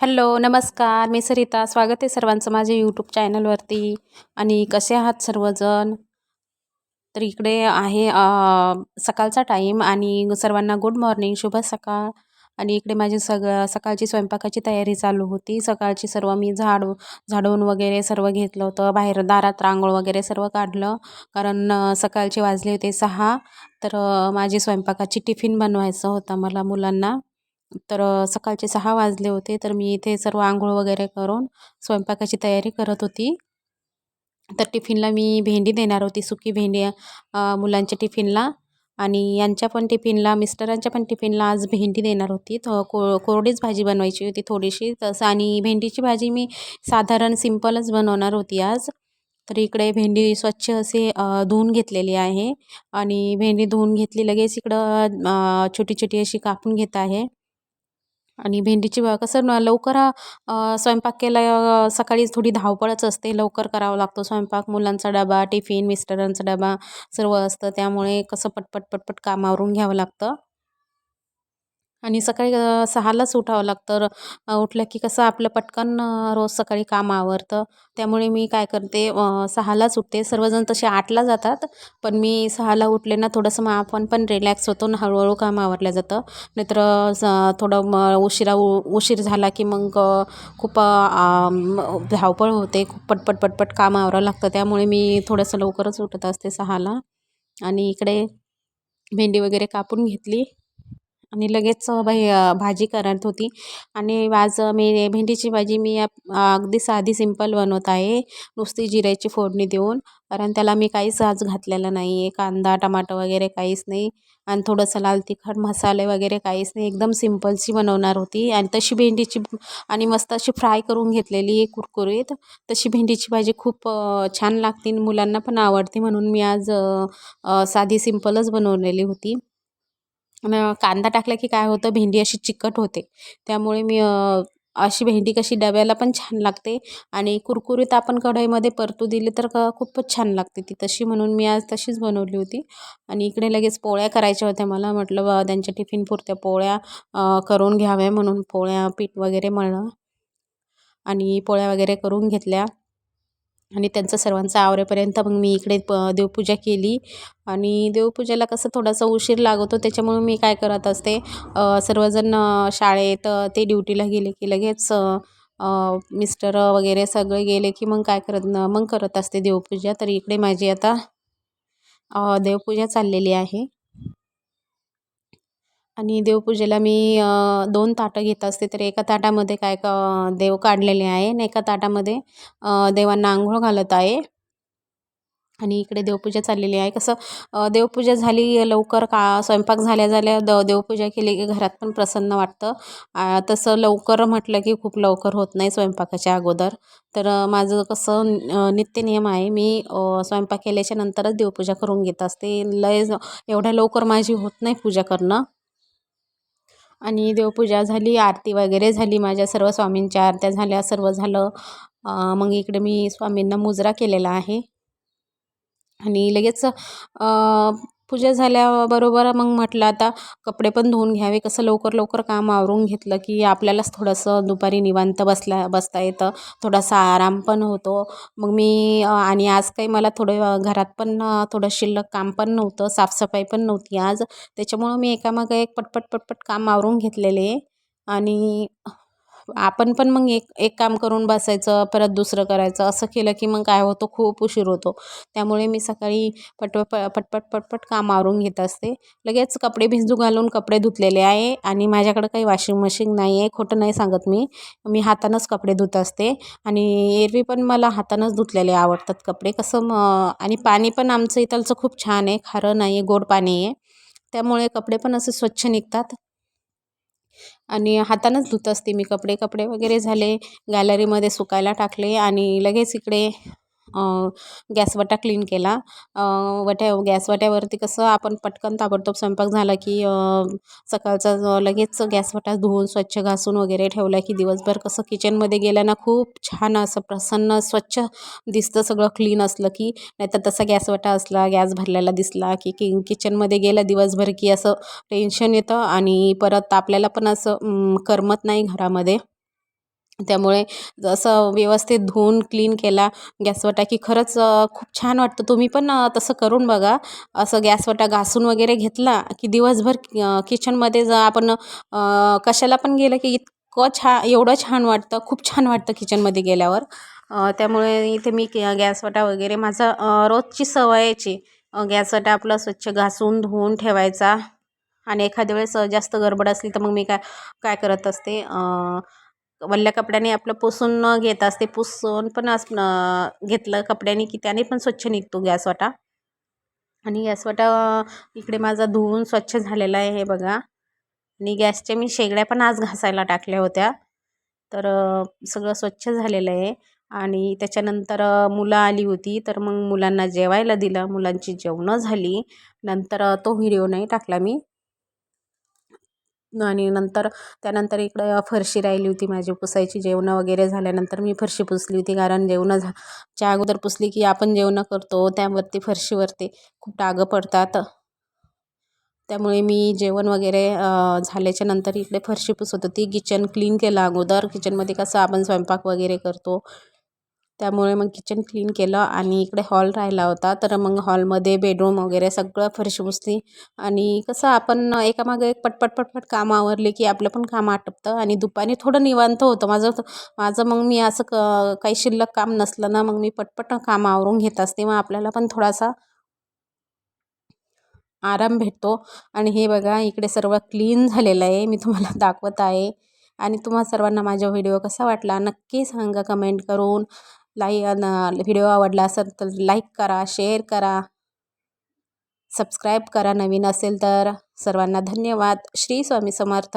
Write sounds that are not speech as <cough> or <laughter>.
Hello नमस्कार. मी सरिता. स्वागत आहे सर्वांचं माझ्या यूट्यूब चॅनलवरती आणि कसे आहात सर्वजण? तर इकडे आहे सकाळचा टाईम आणि सर्वांना गुड मॉर्निंग शुभ सकाळ. आणि इकडे माझी सग सकाळची स्वयंपाकाची तयारी चालू होती. सकाळची सर्व मी झाडू झाडून वगैरे सर्व घेतलं होतं. बाहेर दारात रांगोळ वगैरे सर्व काढलं. कारण सकाळचे वाजले होते सहा. तर माझी स्वयंपाकाची टिफिन बनवायचं होता मला मुलांना. तर सकाळचे सहा वाजले होते तर मी इथे सर्व आंघोळ वगैरे करून स्वयंपाकाची तयारी करत होती. तर टिफिनला मी भेंडी देणार होती सुकी भेंडी मुलांच्या टिफिनला. आणि यांच्या पण टिफिनला मिस्टरांच्या पण टिफिनला आज भेंडी देणार होती. तर को कोरडीच भाजी बनवायची होती थोडीशी. तसं आणि भेंडीची भाजी मी साधारण सिम्पलच बनवणार होती आज. तर इकडे भेंडी स्वच्छ असे धुवून घेतलेली आहे. आणि भेंडी धुवून घेतली लगेच इकडं छोटी छोटी अशी कापून घेत आहे. आणि भेंडीची कसं न लवकर स्वयंपाक केला सकाळी थोडी धावपळच असते लवकर करावं लागतो स्वयंपाक. मुलांचा डबा टिफिन मिस्टरांचा डबा सर्व असतं. त्यामुळे कसं पटपट पटपट कामावरून घ्यावं लागतं. आणि सकाळी सहालाच उठावं लागतं. उठलं की कसं आपलं पटकन रोज सकाळी काम आवरतं. त्यामुळे मी काय करते सहालाच उठते. सर्वजण तसे आठला जातात पण मी सहाला उठले ना थोडंसं मग आपण पण रिलॅक्स होतो ना हळूहळू काम आवरलं जातं. नाहीतर थोडं म उशिरा उशीर झाला की मग खूप धावपळ होते. खूप पटपट पटपट काम आवरावं लागतं. त्यामुळे मी थोडंसं लवकरच उठत असते सहाला. आणि इकडे भेंडी वगैरे कापून घेतली. आणि लगेच भाई भाजी करत होती. आणि आज मी भेंडीची भाजी मी अगदी साधी सिंपल बनवत आहे. नुसती जिऱ्याची फोडणी देऊन कारण त्याला मी काहीच आज घातलेलं नाही आहे कांदा टमाटर वगैरे काहीच नाही. आणि थोडंसं लाल तिखट मसाले वगैरे काहीच नाही. एकदम सिम्पलची बनवणार होती. आणि तशी भेंडीची आणि मस्त अशी फ्राय करून घेतलेली कुरकुरीत. तशी भेंडीची भाजी खूप छान लागते मुलांना पण आवडते म्हणून मी आज साधी सिम्पलच बनवलेली होती. कांदा टाकला की काय होतं भेंडी अशी चिकट होते. त्यामुळे मी अशी भेंडी कशी डब्याला पण छान लागते आणि कुरकुरीत आपण कढईमध्ये परतू दिली तर खूपच छान लागते ती. तशी म्हणून मी आज तशीच बनवली होती आणि इकडे लगेच पोळ्या करायच्या होत्या मला. म्हटलं बा त्यांच्या टिफिनपुरत्या पोळ्या करून घ्याव्या म्हणून पोळ्या पीठ वगैरे मळलं आणि पोळ्या वगैरे करून घेतल्या. आणि त्यांचं सर्वांचं आवरेपर्यंत मग मी इकडे प देवपूजा केली. आणि देवपूजेला कसं थोडासा उशीर लागतो त्याच्यामुळे मी काय करत असते सर्वजण शाळेत ते ड्युटीला गेले की लगेच मिस्टर वगैरे सगळे गेले की मग काय करत मग करत असते देवपूजा. तर इकडे माझी आता देवपूजा चाललेली आहे. आणि देवपूजेला मी दोन ताटं घेत असते. तर एका ताटामध्ये काय का देव काढलेले आहे आणि एका ताटामध्ये देवांना आंघोळ घालत आहे. आणि इकडे देवपूजा चाललेली आहे. कसं देवपूजा झाली लवकर का स्वयंपाक झाल्या झाल्या द देवपूजा केली की घरात पण प्रसन्न वाटतं. तसं लवकर म्हटलं की खूप लवकर होत नाही स्वयंपाकाच्या अगोदर. तर माझं कसं नित्य नियम आहे. मी स्वयंपाक केल्याच्या नंतरच देवपूजा करून घेत असते. लय एवढ्या लवकर माझी होत नाही पूजा करणं. आणि देवपूजा झाली आरती वगैरे झाली माझ्या सर्व स्वामींच्या आरत्या झाल्या सर्व झालं. मग इकडे मी स्वामींना मुजरा केलेला आहे. आणि लगेच पूजा झाल्याबरोबर मग म्हटलं आता कपडे पण धुवून घ्यावे. कसं लवकर लवकर काम आवरून घेतलं की आपल्यालाच थोडंसं दुपारी निवांत बसल्या बसता येतं. थोडासा आराम पण होतो. मग मी आणि आज काही मला थोडं घरात पण थोडं शिल्लक काम पण नव्हतं साफसफाई पण नव्हती आज. त्याच्यामुळं मी एकामागं एक पटपट पटपट काम आवरून घेतलेले. आणि आपण पण मग एक एक काम करून बसायचं परत दुसरं करायचं असं केलं की मग काय होतं खूप उशीर होतो. त्यामुळे मी सकाळी पट पटपट पटपट काम आवरून घेत असते. लगेच कपडे भिजू घालून कपडे धुतलेले आहे आणि माझ्याकडं काही वॉशिंग मशीन नाही आहे खोटं नाही सांगत मी. मी हातानंच कपडे धुत असते आणि एरवी पण मला हातानंच धुतलेले आवडतात कपडे. कसं मग आणि पाणी पण आमचं इथलचं खूप छान आहे खारं नाही आहे गोड पाणी आहे. त्यामुळे कपडे पण असे स्वच्छ निघतात. आणि हातानंच धुत असते मी कपडे. कपडे वगैरे झाले गॅलरीमध्ये सुकायला टाकले आणि लगेच इकडे गॅसवटा क्लीन केला. वट्या गॅसवट्यावरती कसं आपण पटकन ताबडतोब स्वयंपाक झाला की सकाळचा लगेच गॅसवटा धुवून स्वच्छ घासून वगैरे ठेवला की दिवसभर कसं किचनमध्ये गेल्यानं खूप छान असं प्रसन्न स्वच्छ दिसतं सगळं क्लीन असलं की. नाहीतर तसा गॅसवटा असला गॅस भरलेला दिसला की कि किचनमध्ये गेलं दिवसभर की असं टेन्शन येतं आणि परत आपल्याला पण असं करमत नाही घरामध्ये. त्यामुळे असं व्यवस्थित धुवून क्लीन केला गॅसवटा की खरंच खूप छान वाटतं. तुम्ही पण तसं करून बघा. असं गॅसवटा घासून वगैरे घेतला की दिवसभर किचनमध्ये जर आपण कशाला पण गेलं की इतकं छा एवढं छान वाटतं. खूप छान वाटतं किचनमध्ये गेल्यावर. त्यामुळे इथे मी गॅसवटा वगैरे माझा रोजची सवयची गॅसवटा आपला स्वच्छ घासून धुवून ठेवायचा. आणि एखाद्या वेळेस जास्त गडबड असली तर मग मी काय काय करत असते? वल्ल्या कपड्याने आपलं पुसून न घेत असते पुसून पण अस घेतलं कपड्याने की त्याने पण स्वच्छ निघतो गॅसवाटा आणि गॅसवाटा इकडे माझा धुवून स्वच्छ झालेला आहे हे बघा. आणि गॅसच्या मी शेगड्या पण आज घासायला टाकल्या होत्या. तर सगळं स्वच्छ झालेलं आहे. आणि त्याच्यानंतर मुलं आली होती तर मग मुलांना जेवायला दिलं. मुलांची जेवणं झाली. नंतर तो व्हिडिओ नाही टाकला मी. आणि नंतर त्यानंतर इकडं फरशी राहिली होती माझी पुसायची. जेवणं वगैरे झाल्यानंतर मी फरशी पुसली होती कारण जेवणं झा च्या अगोदर पुसली की आपण जेवणं करतो त्यावरती फरशीवरती खूप डागं पडतात. त्यामुळे मी जेवण वगैरे झाल्याच्यानंतर इकडे फरशी पुसत होती. किचन क्लीन केलं अगोदर. किचनमध्ये कसं आपण स्वयंपाक वगैरे करतो. त्यामुळे मग किचन क्लीन केलं आणि इकडे हॉल राहिला होता. तर मग हॉलमध्ये बेडरूम वगैरे सगळं फरशी पुसली आणि कसं आपण एकामागे एक पटपट पटपट कामं आवरले की आपलं पण काम आटपतं. आणि दुपारी थोडं निवांत होतं. माझं माझं मग मी असं क काही शिल्लक काम नसलं ना मग मी पटपट काम आवरून घेत असते. मग आपल्याला पण थोडासा आराम भेटतो. आणि हे बघा इकडे सर्व क्लीन झालेलं आहे. मी तुम्हाला <laughs> दाखवत आहे. आणि तुम्हा सर्वांना माझा व्हिडिओ कसा वाटला नक्की सांगा कमेंट करून. लाई व्हिडिओ आवडला असेल तर लाईक करा शेअर करा सबस्क्राईब करा. नवीन असेल तर सर्वांना धन्यवाद. श्री स्वामी समर्थ.